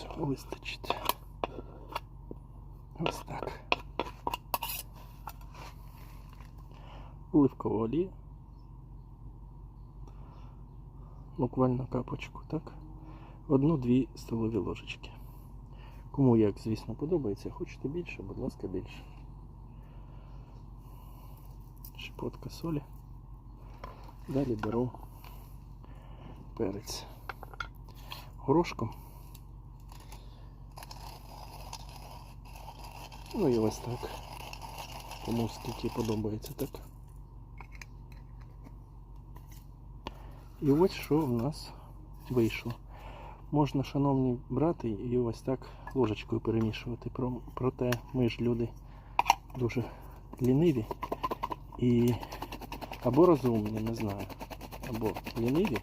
Цього вистачить. Ось так. Оливкова олія. Буквально капочку, так? Одну-дві столові ложечки. Кому як, звісно, подобається. Хочете більше, будь ласка, більше. Щепотка солі. Далі беру перець горошком. Ну і ось так. Кому скільки подобається так. І ось що в нас вийшло. Можна, шановні, брати і ось так ложечкою перемішувати. Проте ми ж люди дуже ліниві і або розумні, не знаю. Або ліниві,